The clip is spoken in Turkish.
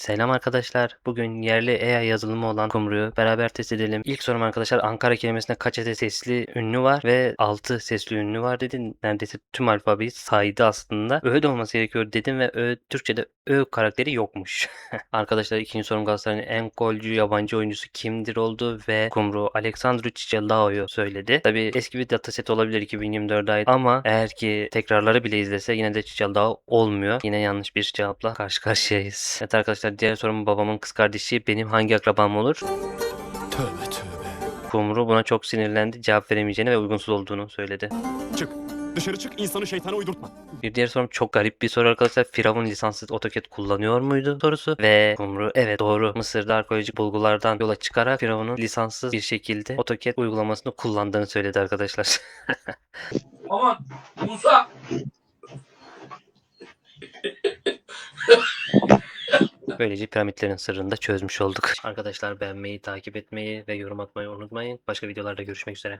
Selam arkadaşlar. Bugün yerli AI yazılımı olan Kumru'yu beraber test edelim. İlk sorum arkadaşlar Ankara kelimesinde kaç adet sesli ünlü var ve 6 sesli ünlü var dedi. Neredeyse tüm alfabeyi saydı aslında. Ö de olması gerekiyor dedim ve Ö Türkçe'de Ö karakteri yokmuş. arkadaşlar ikinci sorum Galatasaray'ın en golcü yabancı oyuncusu kimdir oldu ve Kumru Aleksandru Çiçelao'yu söyledi. Tabi eski bir dataset olabilir 2024'e ait ama eğer ki tekrarları bile izlese yine de Çiçelao olmuyor. Yine yanlış bir cevapla karşı karşıyayız. Evet arkadaşlar diğer sorum babamın kız kardeşi benim hangi akrabam olur? Tövbe tövbe. Kumru buna çok sinirlendi. Cevap veremeyeceğini ve uygunsuz olduğunu söyledi. Çık. Dışarı çık insanı şeytana uydurtma. Bir diğer sorum çok garip bir soru arkadaşlar. Firavun lisanssız AutoCAD kullanıyor muydu sorusu. Ve Kumru evet doğru. Mısır'da arkeolojik bulgulardan yola çıkarak Firavun'un lisanssız bir şekilde AutoCAD uygulamasını kullandığını söyledi arkadaşlar. Aman Musa Böylece piramitlerin sırrını da çözmüş olduk. Arkadaşlar beğenmeyi, takip etmeyi ve yorum atmayı unutmayın. Başka videolarda görüşmek üzere.